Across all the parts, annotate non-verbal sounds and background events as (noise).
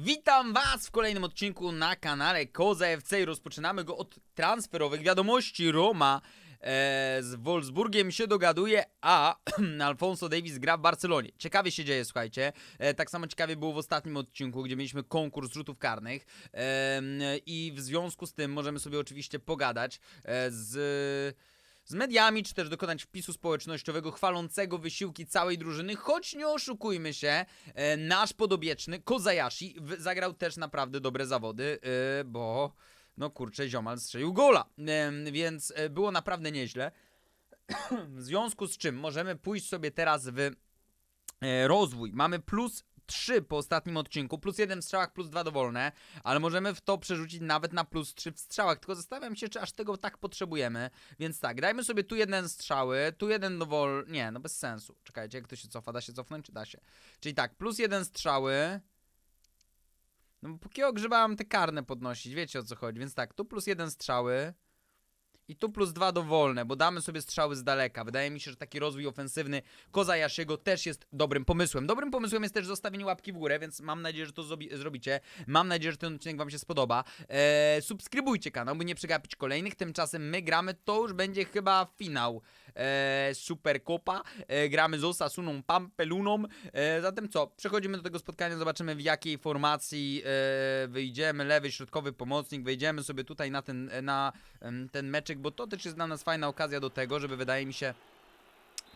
Witam Was w kolejnym odcinku na kanale Koza FC i rozpoczynamy go od transferowych wiadomości. Roma e, z Wolfsburgiem się dogaduje, a (clears throat) Alfonso Davis gra w Barcelonie. Ciekawie się dzieje, słuchajcie. E, tak samo ciekawie było w ostatnim odcinku, gdzie mieliśmy konkurs rzutów karnych e, i w związku z tym możemy sobie oczywiście pogadać e, z z mediami, czy też dokonać wpisu społecznościowego chwalącego wysiłki całej drużyny, choć nie oszukujmy się, e, nasz podobieczny Kozayashi w- zagrał też naprawdę dobre zawody, e, bo no kurczę, ziomal strzelił gola, Em, więc e, było naprawdę nieźle. w związku z czym możemy pójść sobie teraz w e, rozwój. Mamy plus 3 po ostatnim odcinku, plus 1 w strzałach, plus 2 dowolne, ale możemy w to przerzucić nawet na plus 3 w strzałach, tylko zastanawiam się, czy aż tego tak potrzebujemy. Więc tak, dajmy sobie tu jeden strzały, tu jeden dowol... Nie, no bez sensu. Czekajcie, jak to się cofa? Da się cofnąć, czy da się? Czyli tak, plus jeden strzały... No póki ogrzebałem te karne podnosić, wiecie o co chodzi, więc tak, tu plus jeden strzały... I tu plus dwa dowolne, bo damy sobie strzały z daleka. Wydaje mi się, że taki rozwój ofensywny Koza Jashiego też jest dobrym pomysłem. Dobrym pomysłem jest też zostawienie łapki w górę, więc mam nadzieję, że to zrobi- zrobicie. Mam nadzieję, że ten odcinek wam się spodoba. Eee, subskrybujcie kanał, by nie przegapić kolejnych. Tymczasem my gramy, to już będzie chyba finał eee, Supercopa. Eee, gramy z Osasuną Pampeluną. Eee, zatem co? Przechodzimy do tego spotkania, zobaczymy w jakiej formacji wyjdziemy. Lewy, środkowy pomocnik. Wejdziemy sobie tutaj na ten, na ten meczek, bo to też jest dla nas fajna okazja do tego, żeby wydaje mi się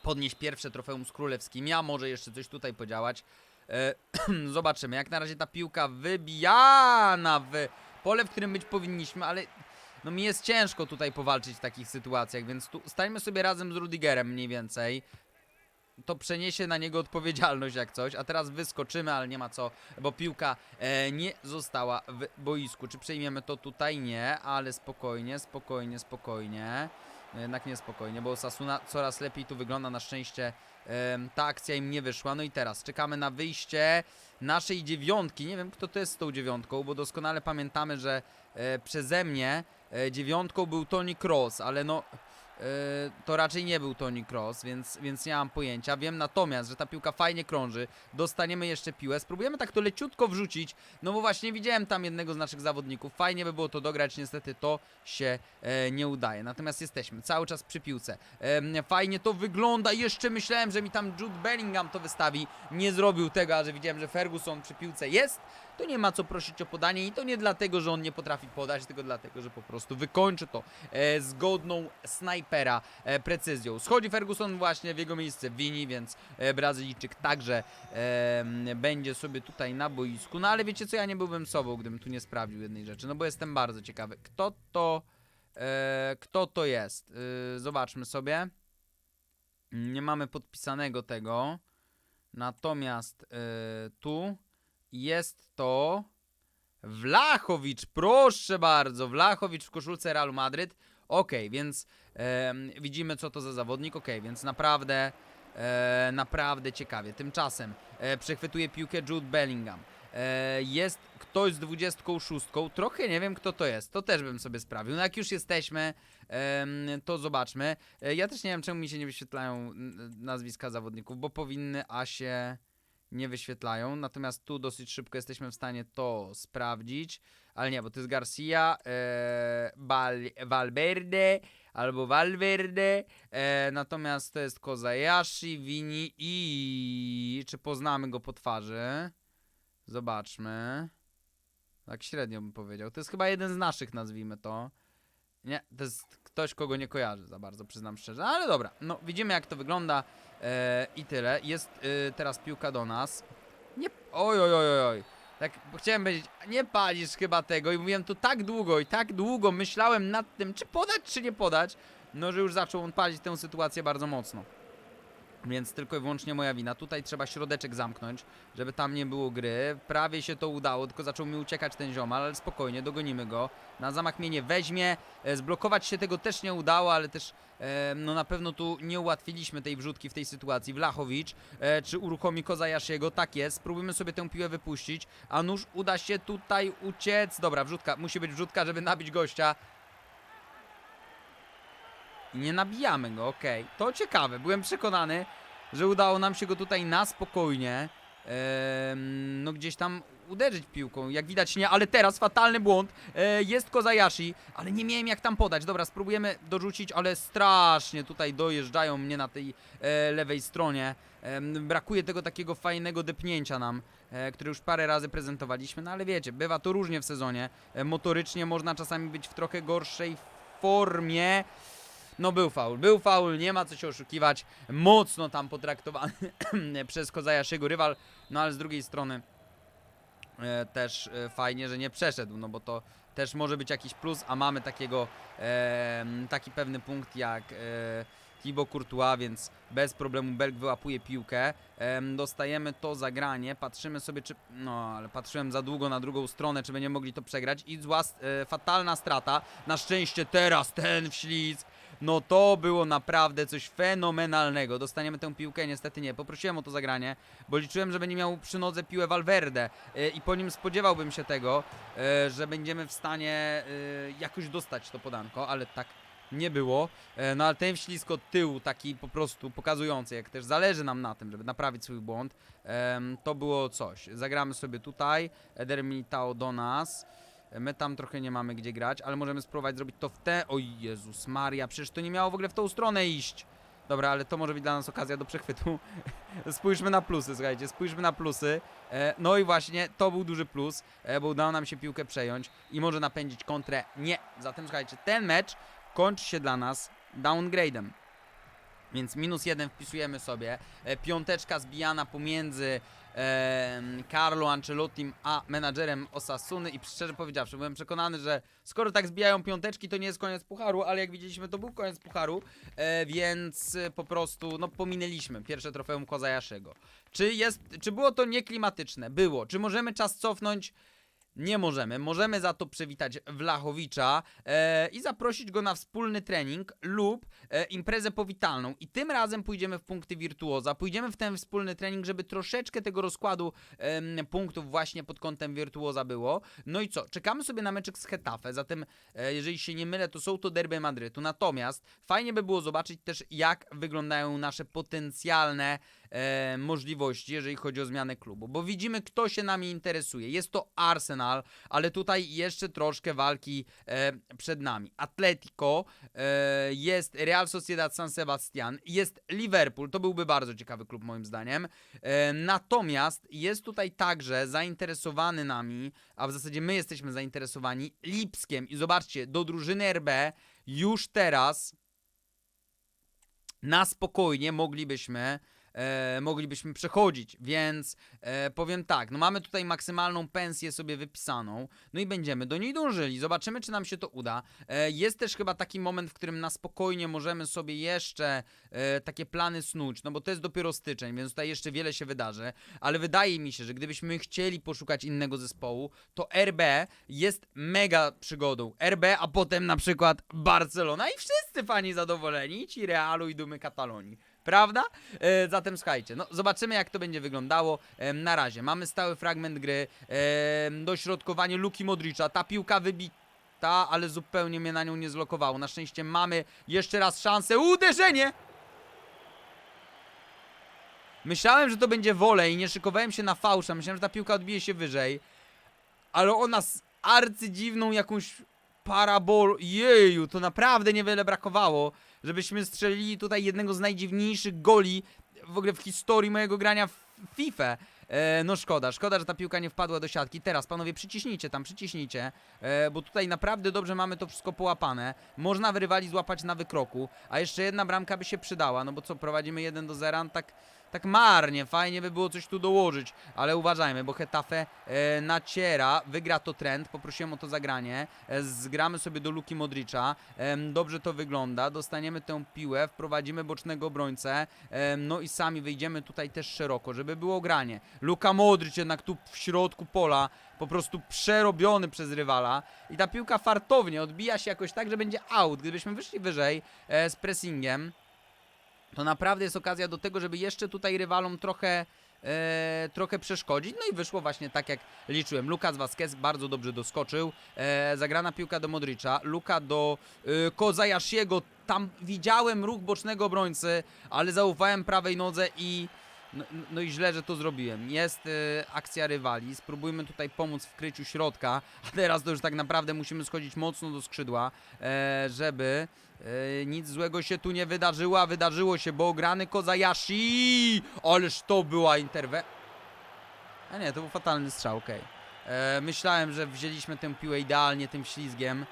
podnieść pierwsze trofeum z królewskim. Ja może jeszcze coś tutaj podziałać. E, (clears throat) zobaczymy. Jak na razie ta piłka wybijana w pole, w którym być powinniśmy, ale no mi jest ciężko tutaj powalczyć w takich sytuacjach, więc tu stańmy sobie razem z Rudigerem mniej więcej. To przeniesie na niego odpowiedzialność jak coś, a teraz wyskoczymy, ale nie ma co, bo piłka e, nie została w boisku. Czy przejmiemy to tutaj? Nie, ale spokojnie, spokojnie, spokojnie. No Jednak niespokojnie, bo Sasuna coraz lepiej tu wygląda na szczęście. em, ta akcja im nie wyszła. No i teraz czekamy na wyjście naszej dziewiątki. Nie wiem, kto to jest z tą dziewiątką, bo doskonale pamiętamy, że e, przeze mnie e, dziewiątką był Tony Cross, ale no. e, To raczej nie był Tony Cross, więc, więc nie mam pojęcia. Wiem natomiast, że ta piłka fajnie krąży. Dostaniemy jeszcze piłę. Spróbujemy tak to leciutko wrzucić. No bo właśnie widziałem tam jednego z naszych zawodników. Fajnie by było to dograć, niestety to się e, nie udaje. Natomiast jesteśmy cały czas przy piłce. E, fajnie to wygląda. Jeszcze myślałem, że mi tam Jude Bellingham to wystawi. Nie zrobił tego, a że widziałem, że Ferguson przy piłce jest. To nie ma co prosić o podanie i to nie dlatego, że on nie potrafi podać, tylko dlatego, że po prostu wykończy to e, zgodną snajpera e, precyzją. Schodzi Ferguson właśnie w jego miejsce Wini, więc e, Brazylijczyk także em, będzie sobie tutaj na boisku. No ale wiecie co, ja nie byłbym sobą, gdybym tu nie sprawdził jednej rzeczy, no bo jestem bardzo ciekawy. Kto to, e, kto to jest? E, zobaczmy sobie. Nie mamy podpisanego tego. Natomiast e, tu jest to Wlachowicz, proszę bardzo. Wlachowicz w koszulce Realu Madryt. Okej, więc em, widzimy co to za zawodnik. Okej, więc naprawdę, e, naprawdę ciekawie. Tymczasem e, przechwytuje piłkę Jude Bellingham. E, jest ktoś z 26. Trochę nie wiem kto to jest. To też bym sobie sprawił. No jak już jesteśmy, em, to zobaczmy. E, ja też nie wiem czemu mi się nie wyświetlają nazwiska zawodników, bo powinny, a się nie wyświetlają. Natomiast tu dosyć szybko jesteśmy w stanie to sprawdzić. Ale nie, bo to jest Garcia, e, Val, Valverde albo Valverde. E, natomiast to jest Kozayashi, Vini i... Czy poznamy go po twarzy? Zobaczmy. Tak średnio bym powiedział. To jest chyba jeden z naszych, nazwijmy to. Nie, to jest ktoś, kogo nie kojarzę za bardzo, przyznam szczerze. Ale dobra, no widzimy jak to wygląda e, i tyle. Jest e, teraz piłka do nas. Nie, oj, oj, oj, oj. Tak, chciałem powiedzieć, nie palisz chyba tego i mówiłem tu tak długo i tak długo myślałem nad tym, czy podać, czy nie podać, no że już zaczął on palić tę sytuację bardzo mocno. Więc tylko i wyłącznie moja wina. Tutaj trzeba środeczek zamknąć, żeby tam nie było gry. Prawie się to udało, tylko zaczął mi uciekać ten ziomal, ale spokojnie, dogonimy go. Na zamach mnie nie weźmie. E, Zblokować się tego też nie udało, ale też e, no na pewno tu nie ułatwiliśmy tej wrzutki w tej sytuacji. Wlachowicz, e, czy uruchomi Kozajasziego? Tak jest. Spróbujmy sobie tę piłę wypuścić. A nuż uda się tutaj uciec. Dobra, wrzutka. Musi być wrzutka, żeby nabić gościa. Nie nabijamy go, okej. To ciekawe, byłem przekonany, że udało nam się go tutaj na spokojnie, no gdzieś tam uderzyć piłką. Jak widać nie, ale teraz fatalny błąd. E, jest Kozayashi, ale nie miałem jak tam podać. Dobra, spróbujemy dorzucić, ale strasznie tutaj dojeżdżają mnie na tej e, lewej stronie. Brakuje tego takiego fajnego depnięcia nam, e, które już parę razy prezentowaliśmy, no ale wiecie, bywa to różnie w sezonie. Motorycznie można czasami być w trochę gorszej formie. No był faul, był faul, nie ma co się oszukiwać. Mocno tam potraktowany (clears throat) przez Kozajaszyego rywal, no ale z drugiej strony e, też e, fajnie, że nie przeszedł, no bo to też może być jakiś plus, a mamy takiego e, taki pewny punkt jak e, Thibaut Courtois, więc bez problemu Belg wyłapuje piłkę. Em, dostajemy to zagranie, patrzymy sobie czy... No, ale patrzyłem za długo na drugą stronę, czy będziemy mogli to przegrać i zła, e, fatalna strata. Na szczęście teraz ten wślizg. No to było naprawdę coś fenomenalnego. Dostaniemy tę piłkę, niestety nie. Poprosiłem o to zagranie, bo liczyłem, że będzie miał przy nodze piłę Valverde e, i po nim spodziewałbym się tego, e, że będziemy w stanie e, jakoś dostać to podanko, ale tak nie było. No ale ten wślizg od tyłu, taki po prostu pokazujący, jak też zależy nam na tym, żeby naprawić swój błąd, to było coś. Zagramy sobie tutaj, Eder Militao do nas. My tam trochę nie mamy gdzie grać, ale możemy spróbować zrobić to w te... O Jezus Maria, przecież to nie miało w ogóle w tą stronę iść. Dobra, ale to może być dla nas okazja do przechwytu. (laughs) spójrzmy na plusy, słuchajcie, spójrzmy na plusy. E, no i właśnie, to był duży plus, e, bo udało nam się piłkę przejąć i może napędzić kontrę. Nie, zatem słuchajcie, ten mecz kończy się dla nas downgrade'em. Więc minus jeden wpisujemy sobie. E, piąteczka zbijana pomiędzy e, Carlo Ancelottim a menadżerem Osasuny i szczerze powiedziawszy, byłem przekonany, że skoro tak zbijają piąteczki, to nie jest koniec pucharu, ale jak widzieliśmy, to był koniec pucharu, e, więc po prostu no pominęliśmy pierwsze trofeum Kozajaszego. Czy jest, czy było to nieklimatyczne? Było. Czy możemy czas cofnąć? Nie możemy. Możemy za to przywitać Wlachowicza e, i zaprosić go na wspólny trening lub e, imprezę powitalną. I tym razem pójdziemy w punkty wirtuoza. Pójdziemy w ten wspólny trening, żeby troszeczkę tego rozkładu em, punktów właśnie pod kątem wirtuoza było. No i co? Czekamy sobie na meczek z Hetafe. Zatem, e, jeżeli się nie mylę, to są to derby Madrytu. Natomiast fajnie by było zobaczyć też, jak wyglądają nasze potencjalne e, możliwości, jeżeli chodzi o zmianę klubu, bo widzimy, kto się nami interesuje. Jest to Arsenal, ale tutaj jeszcze troszkę walki e, przed nami. Atletico, e, jest Real Sociedad San Sebastian, jest Liverpool, to byłby bardzo ciekawy klub moim zdaniem. E, natomiast jest tutaj także zainteresowany nami, a w zasadzie my jesteśmy zainteresowani Lipskiem i zobaczcie, do drużyny RB już teraz na spokojnie moglibyśmy e, moglibyśmy przechodzić, więc e, powiem tak, no mamy tutaj maksymalną pensję sobie wypisaną, no i będziemy do niej dążyli, zobaczymy czy nam się to uda. E, jest też chyba taki moment, w którym na spokojnie możemy sobie jeszcze e, takie plany snuć, no bo to jest dopiero styczeń, więc tutaj jeszcze wiele się wydarzy, ale wydaje mi się, że gdybyśmy chcieli poszukać innego zespołu, to RB jest mega przygodą. RB, a potem na przykład Barcelona i wszyscy fani zadowoleni, ci Realu i Dumy Katalonii. Prawda? E, zatem słuchajcie, no zobaczymy jak to będzie wyglądało. E, na razie mamy stały fragment gry, e, dośrodkowanie Luki Modricza, ta piłka wybita, ale zupełnie mnie na nią nie zlokowało. Na szczęście mamy jeszcze raz szansę, uderzenie! Myślałem, że to będzie wolej, nie szykowałem się na fałsza, myślałem, że ta piłka odbije się wyżej, ale ona z arcydziwną jakąś parabol, jeju, to naprawdę niewiele brakowało, żebyśmy strzelili tutaj jednego z najdziwniejszych goli w ogóle w historii mojego grania w FIFA. E, no szkoda, szkoda, że ta piłka nie wpadła do siatki. Teraz panowie przyciśnijcie tam, przyciśnijcie, e, bo tutaj naprawdę dobrze mamy to wszystko połapane. Można w rywali złapać na wykroku, a jeszcze jedna bramka by się przydała, no bo co, prowadzimy 1 do 0, tak, tak marnie, fajnie by było coś tu dołożyć, ale uważajmy, bo Hetafe e, naciera, wygra to trend, poprosiłem o to zagranie, e, zgramy sobie do Luki Modricza, em, dobrze to wygląda, dostaniemy tę piłę, wprowadzimy bocznego obrońcę, em, no i sami wyjdziemy tutaj też szeroko, żeby było granie. Luka Modric jednak tu w środku pola, po prostu przerobiony przez rywala i ta piłka fartownie odbija się jakoś tak, że będzie out, gdybyśmy wyszli wyżej e, z pressingiem, to naprawdę jest okazja do tego, żeby jeszcze tutaj rywalom trochę, e, trochę przeszkodzić. No i wyszło właśnie tak, jak liczyłem. Lukas Vazquez bardzo dobrze doskoczył. E, zagrana piłka do Modricza. Luka do e, Kozajashiego. Tam widziałem ruch bocznego obrońcy, ale zaufałem prawej nodze i No, no i źle, że to zrobiłem. Jest y, akcja rywali, spróbujmy tutaj pomóc w kryciu środka, a teraz to już tak naprawdę musimy schodzić mocno do skrzydła, e, żeby e, nic złego się tu nie wydarzyło, a wydarzyło się, bo grany Kozayashi! Ależ to była interwe... A nie, to był fatalny strzał, okej. E, Myślałem, że wzięliśmy tę piłę idealnie tym ślizgiem.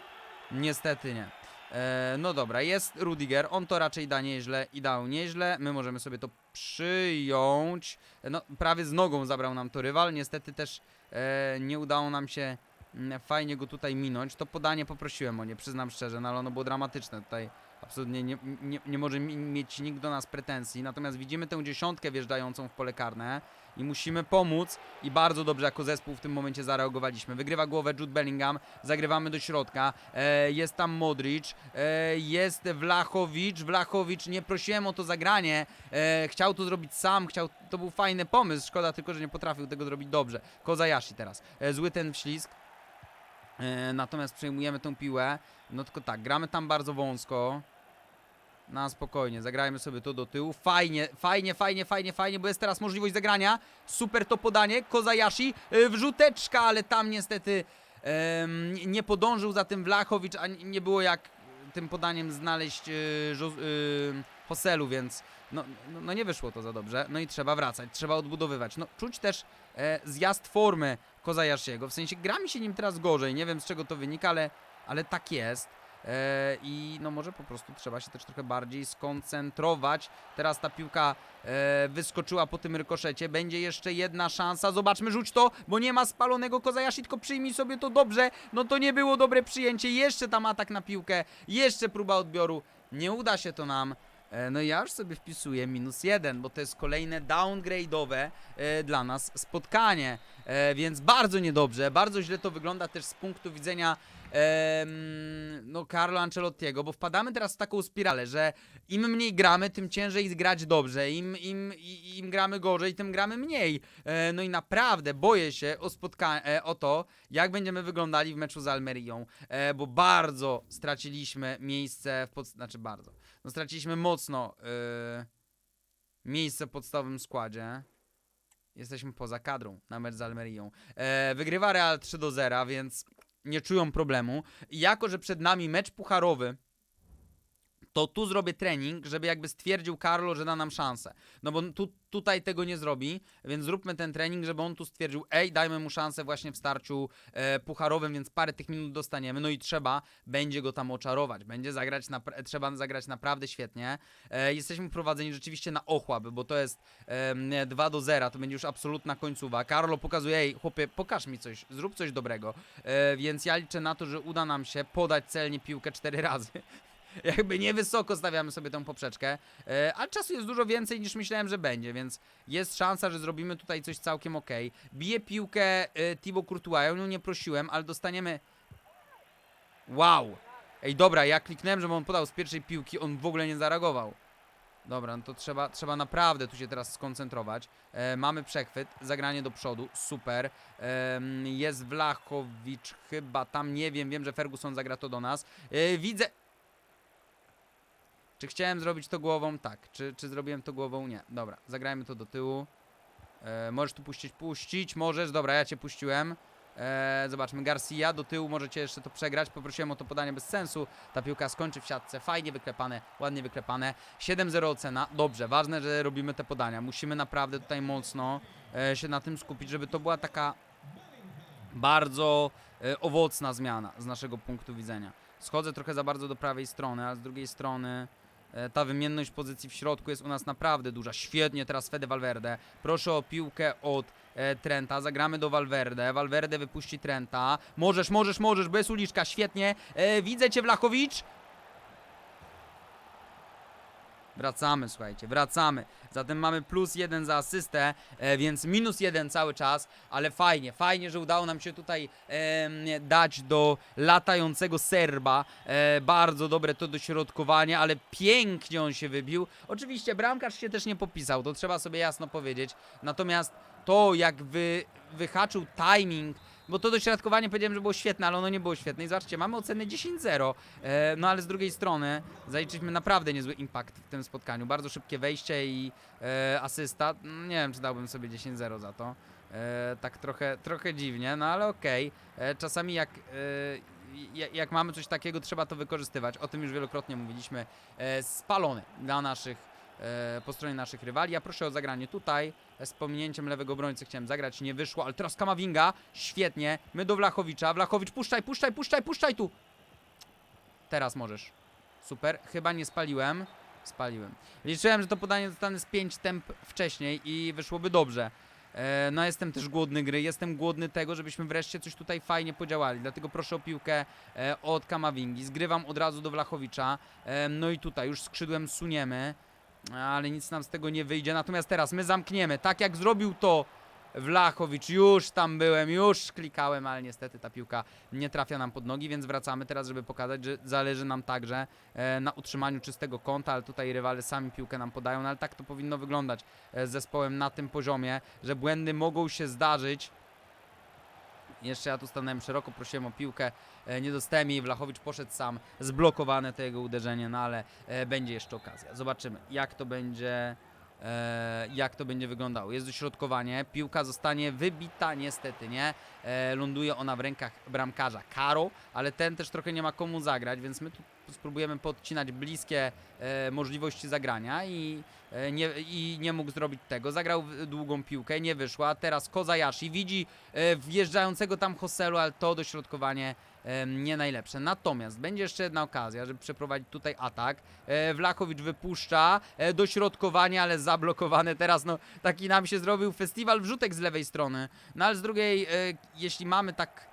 Niestety nie. E, no dobra, jest Rudiger, on to raczej da nieźle i dał nieźle. My możemy sobie to przyjąć. No, prawie z nogą zabrał nam to rywal. Niestety też e, nie udało nam się mm, fajnie go tutaj minąć. To podanie poprosiłem o nie, przyznam szczerze, no ale ono było dramatyczne. Tutaj absolutnie nie, nie, nie może mi, mieć nikt do nas pretensji. Natomiast widzimy tę dziesiątkę wjeżdżającą w pole karne i musimy pomóc. I bardzo dobrze jako zespół w tym momencie zareagowaliśmy. Wygrywa głowę Jude Bellingham, zagrywamy do środka, e, jest tam Modric, e, jest Wlachowicz, Wlachowicz, nie prosiłem o to zagranie, e, chciał to zrobić sam, chciał, to był fajny pomysł, szkoda tylko, że nie potrafił tego zrobić dobrze. Kozayashi teraz, e, zły ten wślizg, natomiast przejmujemy tą piłę, no tylko tak, gramy tam bardzo wąsko, na spokojnie, zagrajmy sobie to do tyłu. Fajnie, fajnie, fajnie, fajnie, fajnie, bo jest teraz możliwość zagrania. Super to podanie, Kozayashi, y, wrzuteczka, ale tam niestety nie podążył za tym Wlachowicz, a nie było jak tym podaniem znaleźć y, y, Hoselu, więc no, no, no nie wyszło to za dobrze. No i trzeba wracać, trzeba odbudowywać. No czuć też e, zjazd formy Kozajasziego, w sensie gra mi się nim teraz gorzej, nie wiem z czego to wynika, ale, ale tak jest. E, I no może po prostu trzeba się też trochę bardziej skoncentrować. Teraz ta piłka e, wyskoczyła po tym rykoszecie. Będzie jeszcze jedna szansa. Zobaczmy, rzuć to, bo nie ma spalonego Kozayashi, tylko przyjmij sobie to dobrze. No to nie było dobre przyjęcie. Jeszcze tam atak na piłkę. Jeszcze próba odbioru. Nie uda się to nam. E, No ja już sobie wpisuję minus jeden, bo to jest kolejne downgrade'owe e, dla nas spotkanie. E, więc bardzo niedobrze, bardzo źle to wygląda też z punktu widzenia no Carlo Ancelottiego, bo wpadamy teraz w taką spiralę, że im mniej gramy, tym ciężej grać dobrze, im, im, im gramy gorzej, tym gramy mniej. No i naprawdę boję się o, spotka- o to, jak będziemy wyglądali w meczu z Almerią, bo bardzo straciliśmy miejsce w pod... znaczy bardzo, no straciliśmy mocno e, miejsce w podstawowym składzie. Jesteśmy poza kadrą na mecz z Almerią. E, wygrywa Real 3 do 0, więc nie czują problemu. I jako, że przed nami mecz pucharowy, to tu zrobię trening, żeby jakby stwierdził Carlo, że da nam szansę. No bo tu, tutaj tego nie zrobi, więc zróbmy ten trening, żeby on tu stwierdził, ej, dajmy mu szansę właśnie w starciu e, pucharowym, więc parę tych minut dostaniemy. No i trzeba będzie go tam oczarować. Będzie zagrać, trzeba zagrać naprawdę świetnie. E, jesteśmy prowadzeni rzeczywiście na ochłap, bo to jest e, 2 do 0, to będzie już absolutna końcowa. Carlo pokazuje, ej, chłopie, pokaż mi coś, zrób coś dobrego. E, więc ja liczę na to, że uda nam się podać celnie piłkę cztery (laughs) razy. Jakby niewysoko stawiamy sobie tą poprzeczkę, e, ale czasu jest dużo więcej niż myślałem, że będzie, więc jest szansa, że zrobimy tutaj coś całkiem ok. Bije piłkę e, Thibaut Courtois, ja o nią nie prosiłem, ale dostaniemy... Wow! Ej, dobra, ja kliknąłem, żeby on podał z pierwszej piłki, on w ogóle nie zareagował. Dobra, no to trzeba, trzeba naprawdę tu się teraz skoncentrować. E, mamy przechwyt, zagranie do przodu, super. Em, jest Wlachowicz chyba tam, nie wiem, wiem, że Ferguson zagra to do nas. E, widzę... Czy chciałem zrobić to głową? Tak. Czy, czy zrobiłem to głową? Nie. Dobra, zagrajmy to do tyłu. E, możesz tu puścić, puścić, możesz. Dobra, ja cię puściłem. E, zobaczmy, Garcia do tyłu, możecie jeszcze to przegrać. Poprosiłem o to podanie bez sensu. Ta piłka skończy w siatce. Fajnie wyklepane, ładnie wyklepane. 7-0 ocena. Dobrze, ważne, że robimy te podania. Musimy naprawdę tutaj mocno e, się na tym skupić, żeby to była taka bardzo e, owocna zmiana z naszego punktu widzenia. Schodzę trochę za bardzo do prawej strony, a z drugiej strony ta wymienność pozycji w środku jest u nas naprawdę duża. Świetnie teraz Fede Valverde. Proszę o piłkę od e, Trenta. Zagramy do Valverde. Valverde wypuści Trenta. Możesz, możesz, możesz, bo jest uliczka. Świetnie. E, widzę cię, Wlachowicz. Wracamy, słuchajcie, wracamy. Zatem mamy plus jeden za asystę, e, więc minus jeden cały czas, ale fajnie, fajnie, że udało nam się tutaj em, dać do latającego Serba. E, bardzo dobre to dośrodkowanie, ale pięknie on się wybił. Oczywiście bramkarz się też nie popisał, to trzeba sobie jasno powiedzieć. Natomiast to, jak wy, wyhaczył timing bo to dośrodkowanie powiedziałem, że było świetne, ale ono nie było świetne. I zobaczcie, mamy ocenę 10-0. E, no ale z drugiej strony zaliczyliśmy naprawdę niezły impact w tym spotkaniu. Bardzo szybkie wejście i e, asysta. Mm, Nie wiem, czy dałbym sobie 10-0 za to. E, tak trochę, trochę dziwnie, no ale okej. E, Czasami jak, e, ja- jak mamy coś takiego, trzeba to wykorzystywać. O tym już wielokrotnie mówiliśmy. E, spalony dla naszych, po stronie naszych rywali. Ja proszę o zagranie tutaj. E, Z pominięciem lewego obrońcy chciałem zagrać, nie wyszło, ale teraz Kamavinga, świetnie. My do Wlachowicza. Wlachowicz, puszczaj, puszczaj, puszczaj, puszczaj tu. Teraz możesz. Super, chyba nie spaliłem. Spaliłem. Liczyłem, że to podanie dostanę z 5 temp wcześniej i wyszłoby dobrze. E, no jestem też głodny gry, jestem głodny tego, żebyśmy wreszcie coś tutaj fajnie podziałali. Dlatego proszę o piłkę e, od Kamavingi. Zgrywam od razu do Wlachowicza. E, no i tutaj już skrzydłem suniemy, ale nic nam z tego nie wyjdzie. Natomiast teraz my zamkniemy, tak jak zrobił to Wlachowicz. Już tam byłem, już klikałem, ale niestety ta piłka nie trafia nam pod nogi, więc wracamy teraz, żeby pokazać, że zależy nam także e, na utrzymaniu czystego kąta, ale tutaj rywale sami piłkę nam podają, no ale tak to powinno wyglądać e, z zespołem na tym poziomie, że błędy mogą się zdarzyć. Jeszcze ja tu stanąłem szeroko, prosiłem o piłkę, e, nie dostałem jej, Wlachowicz poszedł sam, zblokowane to jego uderzenie, no ale e, będzie jeszcze okazja. Zobaczymy, jak to będzie, jak to będzie wyglądało. Jest dośrodkowanie, piłka zostanie wybita niestety, nie? E, ląduje ona w rękach bramkarza Karo, ale ten też trochę nie ma komu zagrać, więc my tu spróbujemy podcinać bliskie e, możliwości zagrania i, e, nie, i nie mógł zrobić tego. Zagrał długą piłkę, nie wyszła. Teraz Kozayashi widzi e, wjeżdżającego tam Hoselu, ale to dośrodkowanie e, nie najlepsze. Natomiast będzie jeszcze jedna okazja, żeby przeprowadzić tutaj atak. E, Wlachowicz wypuszcza e, dośrodkowanie, ale zablokowane. Teraz no taki nam się zrobił festiwal wrzutek z lewej strony. No ale z drugiej, e, jeśli mamy tak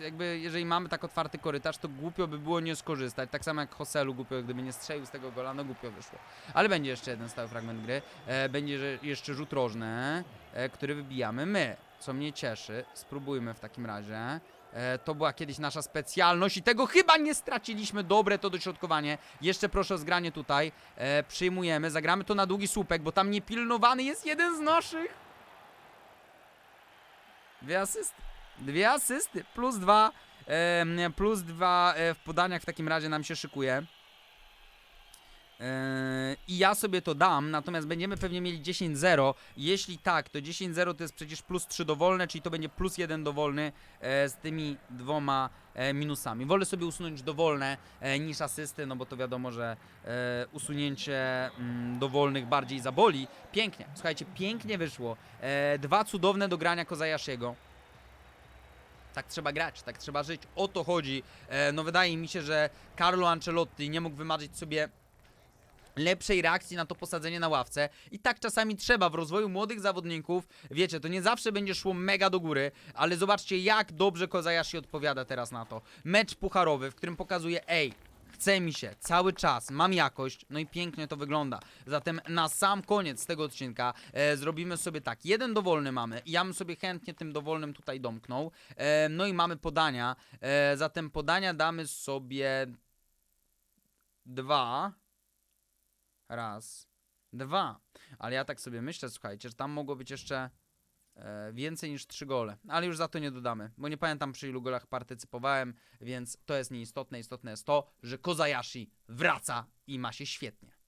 jakby jeżeli mamy tak otwarty korytarz, to głupio by było nie skorzystać. Tak samo jak Hoselu głupio, gdyby nie strzelił z tego gola, no głupio wyszło. Ale będzie jeszcze jeden stały fragment gry. Będzie jeszcze rzut rożny, który wybijamy my, co mnie cieszy. Spróbujmy w takim razie. E, to była kiedyś nasza specjalność i tego chyba nie straciliśmy. Dobre to dośrodkowanie. Jeszcze proszę o zgranie tutaj. E, przyjmujemy, zagramy to na długi słupek, bo tam niepilnowany jest jeden z naszych. Dwie asysty. Dwie asysty. Plus dwa. em, plus dwa e, w podaniach w takim razie nam się szykuje. E, I ja sobie to dam, natomiast będziemy pewnie mieli 10-0. Jeśli tak, to 10-0 to jest przecież plus 3 dowolne, czyli to będzie plus 1 dowolny e, z tymi dwoma e, minusami. Wolę sobie usunąć dowolne e, niż asysty, no bo to wiadomo, że usunięcie mm, dowolnych bardziej zaboli. Pięknie, słuchajcie, pięknie wyszło. Dwa cudowne do grania Kozajasziego. Tak trzeba grać, tak trzeba żyć. O to chodzi. No wydaje mi się, że Carlo Ancelotti nie mógł wymarzyć sobie lepszej reakcji na to posadzenie na ławce. I tak czasami trzeba w rozwoju młodych zawodników. Wiecie, to nie zawsze będzie szło mega do góry, ale zobaczcie, jak dobrze Kozayashi odpowiada teraz na to. Mecz pucharowy, w którym pokazuje, ej, chce mi się cały czas, mam jakość, no i pięknie to wygląda. Zatem na sam koniec tego odcinka e, zrobimy sobie tak, jeden dowolny mamy ja bym sobie chętnie tym dowolnym tutaj domknął. E, no i mamy podania, e, zatem podania damy sobie dwa. Raz, dwa. Ale ja tak sobie myślę, słuchajcie, że tam mogło być jeszcze e, więcej niż trzy gole. Ale już za to nie dodamy, bo nie pamiętam przy ilu golach partycypowałem, więc to jest nieistotne. Istotne jest to, że Kozayashi wraca i ma się świetnie.